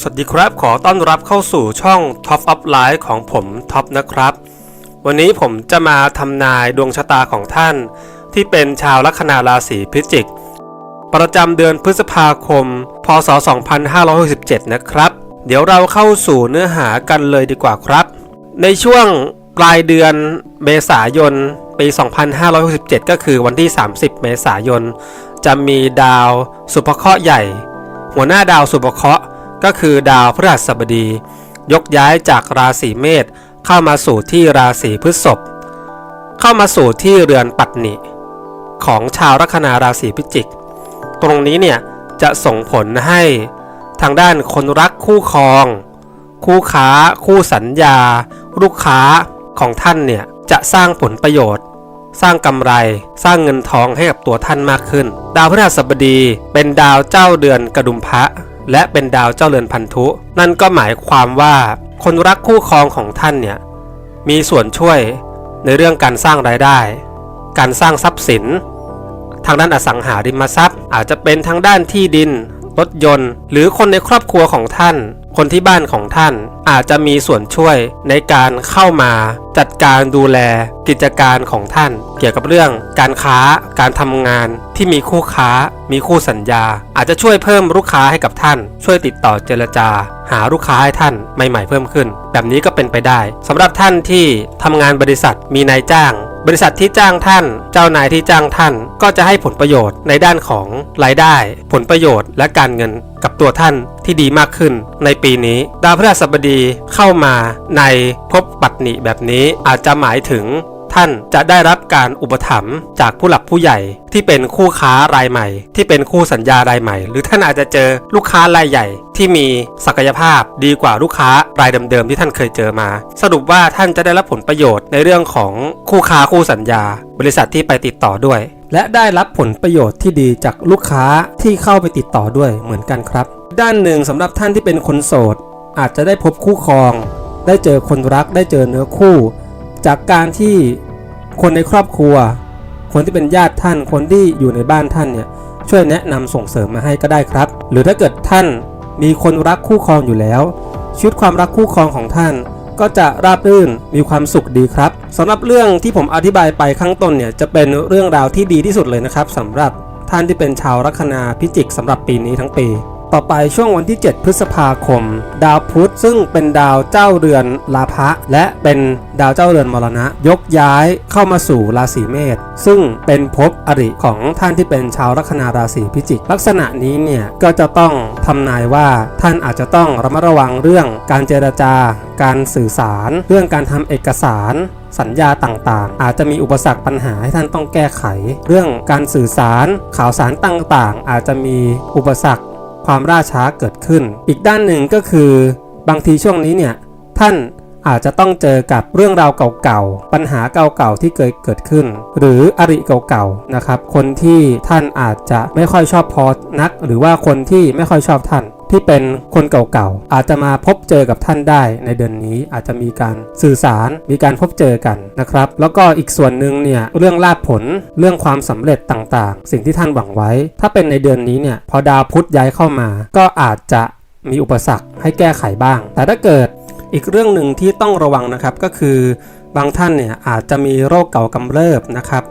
สวัสดีครับขอต้อนรับเข้าสู่ช่อง Top Up Life ของผมท็อปนะครับ วันนี้ผมจะมาทำนายดวงชะตาของท่าน ที่เป็นชาวลัคนาราศีพิจิก ประจำเดือนพฤษภาคม พศ 2567 นะครับ เดี๋ยวเราเข้าสู่เนื้อหากันเลยดีกว่าครับ ในช่วงปลายเดือนเมษายน ปี 2567 ก็คือวันที่ 30 เมษายน จะมีดาวสุภเคราะห์ใหญ่ หัวหน้าดาวสุภเคราะห์ ก็คือดาวพฤหัสบดี ยกย้ายจากราศีเมษเข้ามาสู่ที่ราศีพฤษภเข้ามาสู่ที่เรือนปัตนิของชาวลัคนาราศีพิจิก ตรงนี้เนี่ยจะส่งผลให้ทางด้านคนรักคู่ครอง คู่ค้า คู่สัญญา ลูกค้าของท่านเนี่ยจะสร้างผลประโยชน์ สร้างกำไรสร้างเงินทองให้กับตัวท่านมากขึ้น ดาวพฤหัสบดีเป็นดาวเจ้าเดือนกระดุมพระ และเป็นดาวเจ้าเรือนพันธุ นั่นก็หมายความว่า คนรักคู่ครองของท่านเนี่ยมีส่วนช่วยในเรื่องการสร้างรายได้ การสร้างทรัพย์สิน ทางด้านอสังหาริมทรัพย์ อาจจะเป็นทางด้านที่ดิน รถยนต์ หรือคนในครอบครัวของท่าน คนที่บ้านของท่าน อาจจะมีส่วนช่วยในการเข้ามาจัดการดูแลกิจการของท่าน เกี่ยวกับเรื่องการค้าการทำงานที่มีคู่ค้า มีคู่สัญญา อาจจะช่วยเพิ่มลูกค้าให้กับท่าน ช่วยติดต่อเจรจา หาลูกค้าให้ท่านใหม่ๆเพิ่มขึ้น แบบนี้ก็เป็นไปได้สำหรับท่านที่ทำงานบริษัทมีนายจ้าง บริษัทที่จ้างท่าน เจ้านายที่จ้างท่าน ก็จะให้ผลประโยชน์ในด้านของรายได้ ผลประโยชน์และการเงินกับตัวท่านที่ดีมากขึ้น ในปีนี้ ดาวพฤหัสบดีเข้ามาในภพปัตนิแบบนี้อาจจะหมายถึง ท่านจะได้รับการอุปถัมภ์จากผู้หลักผู้ใหญ่ที่เป็นคู่ค้ารายใหม่ ที่เป็นคู่สัญญารายใหม่ หรือท่านอาจจะเจอลูกค้ารายใหญ่ที่มีศักยภาพดีกว่าลูกค้ารายเดิมๆที่ท่านเคยเจอมา สรุปว่าท่านจะได้รับผลประโยชน์ในเรื่องของคู่ค้าคู่สัญญา บริษัทที่ไปติดต่อด้วย และได้รับผลประโยชน์ที่ดีจากลูกค้าที่เข้าไปติดต่อด้วยเหมือนกันครับ ด้านหนึ่งสำหรับท่านที่เป็นคนโสด อาจจะได้พบคู่ครอง ได้เจอคนรักได้เจอเนื้อคู่ จากการที่ คนในครอบครัว คนที่เป็นญาติท่าน คนที่อยู่ในบ้านท่านเนี่ยช่วยแนะนำส่งเสริมมาให้ก็ได้ครับ หรือถ้าเกิดท่านมีคนรักคู่ครองอยู่แล้ว ชีวิตความรักคู่ครองของท่าน ก็จะราบรื่นมีความสุขดีครับสำหรับเรื่องที่ผมอธิบายไปข้างต้นเนี่ยจะเป็นเรื่องราวที่ดีที่สุดเลยนะครับสำหรับท่านที่เป็นชาวลัคนาพิจิกสำหรับปีนี้ทั้งปี ต่อไปช่วงวันที่ 7 พฤษภาคม ดาวพุธซึ่งเป็นดาวเจ้าเรือนลาภะและเป็นดาวเจ้าเรือนมรณะ ยกย้ายเข้ามาสู่ราศีเมษซึ่งเป็นภพอริของท่านที่เป็นชาวลัคนาราศีพิจิก ลักษณะนี้เนี่ยก็จะต้องทำนายว่าท่านอาจจะต้องระมัดระวังเรื่องการเจรจาการสื่อสาร เรื่องการทำเอกสารสัญญาต่างๆ อาจจะมีอุปสรรคปัญหาให้ท่านต้องแก้ไข เรื่องการสื่อสารข่าวสารต่างๆ อาจจะมีอุปสรรค ความร่าช้าเกิดขึ้น อีกด้านหนึ่งก็คือบางทีช่วงนี้เนี่ยท่านอาจจะต้องเจอกับเรื่องราวเก่าๆ ปัญหาเก่าๆ ที่เคยเกิดขึ้น หรืออริเก่าๆ นะครับ คนที่ท่านอาจจะไม่ค่อยชอบพอนัก หรือว่าคนที่ไม่ค่อยชอบท่าน ที่เป็นคนเก่าๆ อาจจะมาพบเจอกับท่านได้ในเดือนนี้อาจจะมีการสื่อสารมีการพบเจอกันนะครับ แล้วก็อีกส่วนหนึ่งเนี่ยเรื่องลาภผลเรื่องความสำเร็จต่างๆ สิ่งที่ท่านหวังไว้ ถ้าเป็นในเดือนนี้เนี่ยพอดาวพุธย้ายเข้ามา ก็อาจจะมีอุปสรรคให้แก้ไขบ้าง แต่ถ้าเกิดอีกเรื่องหนึ่งที่ต้องระวังนะครับก็คือบางท่านเนี่ยอาจจะมีโรคเก่ากำเริบนะครับ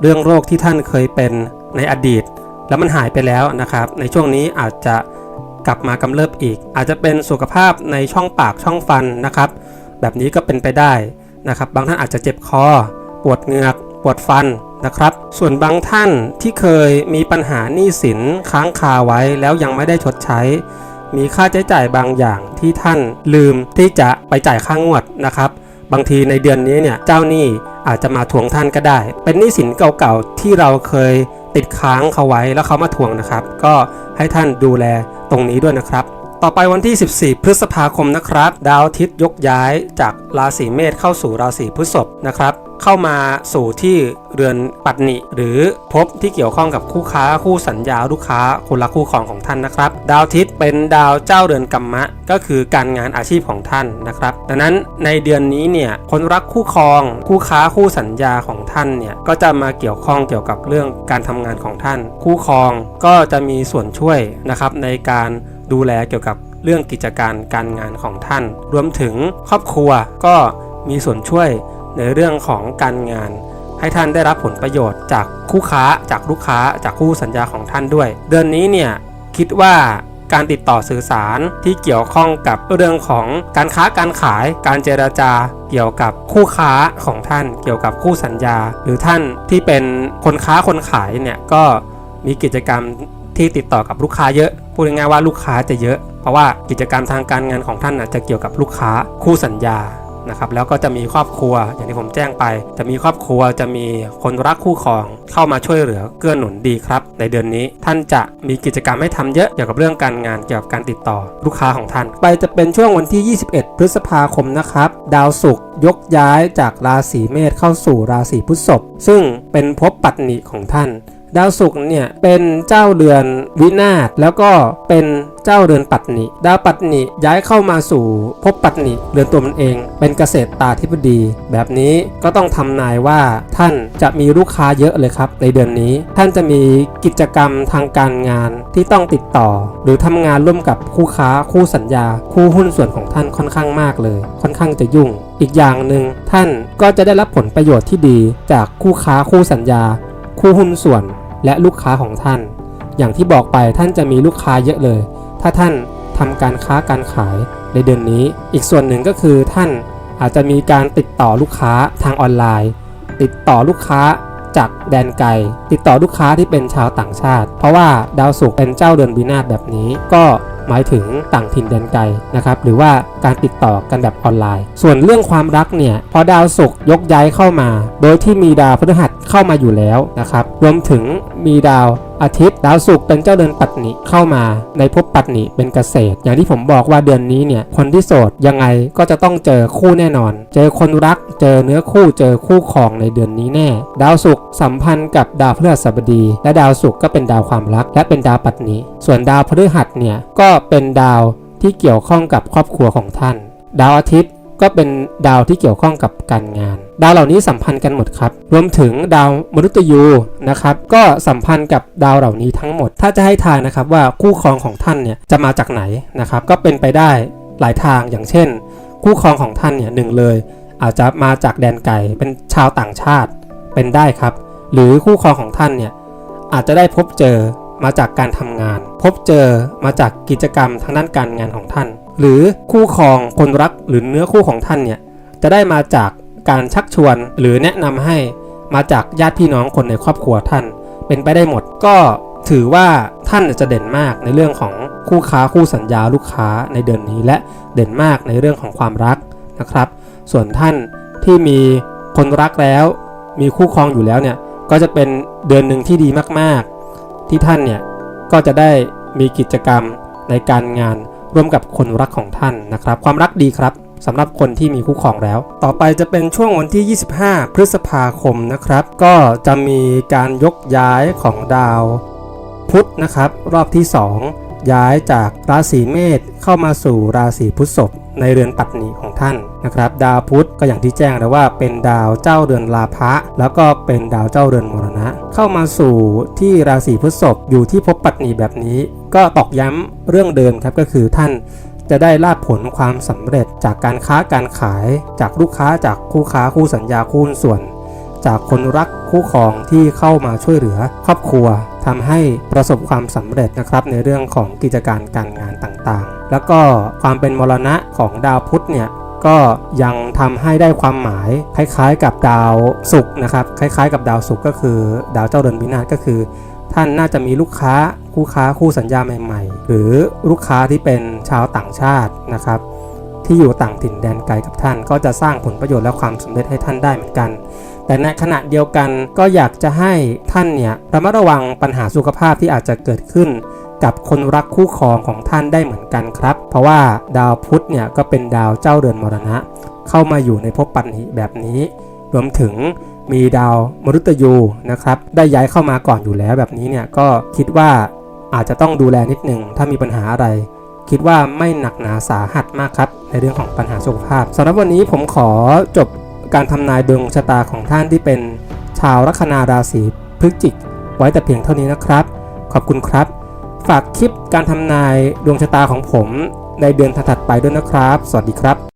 เรื่องโรคที่ท่านเคยเป็นในอดีต แล้วมันหายไปแล้วนะครับ ในช่วงนี้อาจจะ กลับมากำเริบอีก อาจจะเป็นสุขภาพในช่องปากช่องฟันนะครับ แบบนี้ก็เป็นไปได้นะครับ บางท่านอาจจะเจ็บคอ ปวดเหงือก ปวดฟันนะครับ ส่วนบางท่านที่เคยมีปัญหาหนี้สินค้างคาไว้แล้วยังไม่ได้ชดใช้ มีค่าใช้จ่ายบางอย่างที่ท่านลืมที่จะไปจ่ายค่างวดนะครับบางทีในเดือนนี้เนี่ยเจ้าหนี้อาจจะมาทวงท่านก็ได้ เป็นหนี้สินเก่าๆที่เราเคย ติดค้างเขาไว้แล้วเขามาทวงนะครับ ก็ให้ท่านดูแลตรงนี้ด้วยนะครับ ต่อไปวันที่ 14 พฤษภาคมนะครับ ดาวอาทิตย์ยกย้ายจากราศีเมษเข้าสู่ราศีพฤษภนะครับ เข้ามาสู่ที่เรือนปัตนิหรือภพที่เกี่ยวข้องกับคู่ค้าคู่สัญญาลูกค้าคนรักคู่ครองของท่านนะครับ ดาวอาทิตย์เป็นดาวเจ้าเรือนกัมมะ ก็คือการงานอาชีพของท่านนะครับ ดังนั้นในเดือนนี้เนี่ยคนรักคู่ครอง คู่ค้าคู่สัญญาของท่านเนี่ยก็จะมาเกี่ยวข้องเกี่ยวกับเรื่องการทำงานของท่าน คู่ครองก็จะมีส่วนช่วยนะครับในการดูแลเกี่ยวกับเรื่องกิจการการงานของท่าน รวมถึงครอบครัวก็มีส่วนช่วย ในเรื่องของการงาน ให้ท่านได้รับผลประโยชน์จากคู่ค้าจากลูกค้าจากคู่สัญญาของท่านด้วย เดือนนี้เนี่ยคิดว่าการติดต่อสื่อสารที่เกี่ยวข้องกับเรื่องของการค้าการขาย การเจราจา เกี่ยวกับคู่ค้าของท่าน เกี่ยวกับคู่สัญญา หรือท่านที่เป็นคนค้าคนขายเนี่ยก็มีกิจกรรมที่ติดต่อกับลูกค้าเยอะพูดง่ายๆว่าลูกค้าจะเยอะ เพราะว่ากิจกรรมทางการงินของท่านจะเกี่ยวกับลูกค้าคู่สัญญา นะครับแล้วก็จะมีครอบครัวอย่างที่ผมแจ้งไป จะมีครอบครัวจะมีคนรักคู่ครองเข้ามาช่วยเหลือเกื้อหนุนดีครับ ในเดือนนี้ท่านจะมีกิจกรรมให้ทำเยอะเกี่ยวกับเรื่องการงานเกี่ยวกับการติดต่อลูกค้าของท่าน ไปจะเป็นช่วงวันที่ 21 พฤษภาคมนะครับ ดาวศุกร์ยกย้ายจากราศีเมษเข้าสู่ราศีพฤษภซึ่งเป็นภพปัตนิของท่านดาวศุกร์เนี่ยเป็นเจ้าเรือนวินาศแล้วก็เป็น เจ้าเรือนปัตนิดาวปัตนิย้ายเข้ามาสู่ภพปัตนิเรือนตัวมันเอง เป็นเกษตรตาธิบดี แบบนี้ก็ต้องทำนายว่าท่านจะมีลูกค้าเยอะเลยครับ ในเดือนนี้ท่านจะมีกิจกรรมทางการงานที่ต้องติดต่อ หรือทำงานร่วมกับคู่ค้าคู่สัญญา คู่หุ้นส่วนของท่านค่อนข้างมากเลย ค่อนข้างจะยุ่ง อีกอย่างหนึ่งท่านก็จะได้รับผลประโยชน์ที่ดี จากคู่ค้าคู่สัญญา คู่หุ้นส่วนและลูกค้าของท่าน อย่างที่บอกไปท่านจะมีลูกค้าเยอะเลย ถ้าท่านทำการค้าการขายในเดือนนี้ อีกส่วนหนึ่งก็คือท่านอาจจะมีการติดต่อลูกค้าทางออนไลน์ ติดต่อลูกค้าจากแดนไกล ติดต่อลูกค้าที่เป็นชาวต่างชาติ เพราะว่าดาวศุกร์เป็นเจ้าเดือนวินาศแบบนี้ ก็หมายถึงต่างถิ่นแดนไกลนะครับ หรือว่าการติดต่อกันแบบออนไลน์ ส่วนเรื่องความรักเนี่ย พอดาวศุกร์ยกย้ายเข้ามา โดยที่มีดาวพฤหัสเข้ามาอยู่แล้วนะครับ รวมถึงมีดาว อาทิตย์ดาวศุกร์เป็นเจ้าเดือนปัตนิเข้ามาในภพปัตนิเป็นเกษตร อย่างที่ผมบอกว่าเดือนนี้เนี่ยคนที่โสดยังไงก็จะต้องเจอคู่แน่นอน เจอคนรัก เจอเนื้อคู่เจอคู่ครองในเดือนนี้แน่ ดาวศุกร์สัมพันธ์กับดาวพฤหัสบดี และดาวศุกร์ก็เป็นดาวความรัก และเป็นดาวปัตนิส่วนดาวพฤหัสเนี่ยก็เป็นดาวที่เกี่ยวข้องกับครอบครัวของท่าน ดาวอาทิตย์ก็เป็นดาวที่เกี่ยวข้องกับการงาน ดาวเหล่านี้สัมพันธ์กันหมดครับ รวมถึงดาวมฤตยูนะครับก็สัมพันธ์กับดาวเหล่านี้ทั้งหมด ถ้าจะให้ทายนะครับว่าคู่ครองของท่านเนี่ยจะมาจากไหนนะครับก็เป็นไปได้หลายทางอย่างเช่น คู่ครองของท่านเนี่ยหนึ่งเลย อาจจะมาจากแดนไกลเป็นชาวต่างชาติเป็นได้ครับ หรือคู่ครองของท่านเนี่ยอาจจะได้พบเจอมาจากการทำงาน พบเจอมาจากกิจกรรมทางด้านการงานของท่าน หรือคู่ครองคนรักหรือเนื้อคู่ของท่านเนี่ยจะได้มาจาก การชักชวนหรือแนะนำให้มาจากญาติพี่น้องคนในครอบครัวท่าน เป็นไปได้หมดก็ถือว่าท่านจะเด่นมากในเรื่องของคู่ค้าคู่สัญญาลูกค้าในเดือนนี้ และเด่นมากในเรื่องของความรักนะครับ ส่วนท่านที่มีคนรักแล้ว มีคู่ครองอยู่แล้วเนี่ยก็จะเป็นเดือนหนึ่งที่ดีมากๆ ที่ท่านเนี่ยก็จะได้มีกิจกรรมในการงานร่วมกับคนรักของท่านนะครับ ความรักดีครับ สำหรับคนที่มีคู่ครองแล้ว ต่อไปจะเป็นช่วงวันที่ 25 พฤษภาคมนะครับ ก็จะมีการยกย้ายของดาว พุธนะครับ รอบที่ 2 ย้ายจากราศีเมษเข้ามาสู่ราศีพฤษภในเรือนปัตนิของท่านนะครับ ดาวพุธก็อย่างที่แจ้งแล้วว่าเป็นดาวเจ้าเรือนลาภะแล้วก็เป็นดาวเจ้าเรือนมรณะ เข้ามาสู่ที่ราศีพฤษภอยู่ที่ภพปัตนิแบบนี้ ก็ตอกย้ำเรื่องเดิมครับก็คือท่าน จะได้ลาบผลความสำเร็จจากการค้าการขาย จากลูกค้าจากคู่ค้าคู่สัญญาคู่ส่วน จากคนรักคู่ครองที่เข้ามาช่วยเหลือครอบครัวทำให้ประสบความสำเร็จนะครับในเรื่องของกิจการการงานต่างๆ แล้วก็ความเป็นมรณะของดาวพุธเนี่ยก็ยังทำให้ได้ความหมายคล้ายๆ กับดาวศุกร์นะครับคล้ายๆ กับดาวศุกร์ก็คือ ดาวเจ้าเรือนวินาศก็คือ ท่านน่าจะมีลูกค้าคู่ค้าคู่สัญญาใหม่ๆ หรือลูกค้าที่เป็นชาวต่างชาตินะครับ ที่อยู่ต่างถิ่นแดนไกลกับท่าน ก็จะสร้างผลประโยชน์และความสำเร็จให้ท่านได้เหมือนกัน แต่ในขณะเดียวกันก็อยากจะให้ท่านเนี่ยระมัดระวังปัญหาสุขภาพที่อาจจะเกิดขึ้นกับคนรักคู่ครองของท่านได้เหมือนกันครับ เพราะว่าดาวพุธเนี่ยก็เป็นดาวเจ้าเรือนมรณะ เข้ามาอยู่ในภพปันหิแบบนี้ รวมถึงมีดาวมฤตยูนะครับได้ย้ายเข้ามาก่อนอยู่แล้วแบบนี้เนี่ยก็คิดว่า อาจจะต้องดูแลนิดหนึ่งถ้ามีปัญหาอะไร คิดว่าไม่หนักหนาสาหัสมากครับ ในเรื่องของปัญหาสุขภาพสำหรับวันนี้ผมขอจบการทำนายดวงชะตาของท่านที่เป็น ชาวลัคนาราศีพฤศจิก ไว้แต่เพียงเท่านี้นะครับ ขอบคุณครับ ฝากคลิปการทำนายดวงชะตาของผมในเดือนถัดไปด้วยนะครับ สวัสดีครับ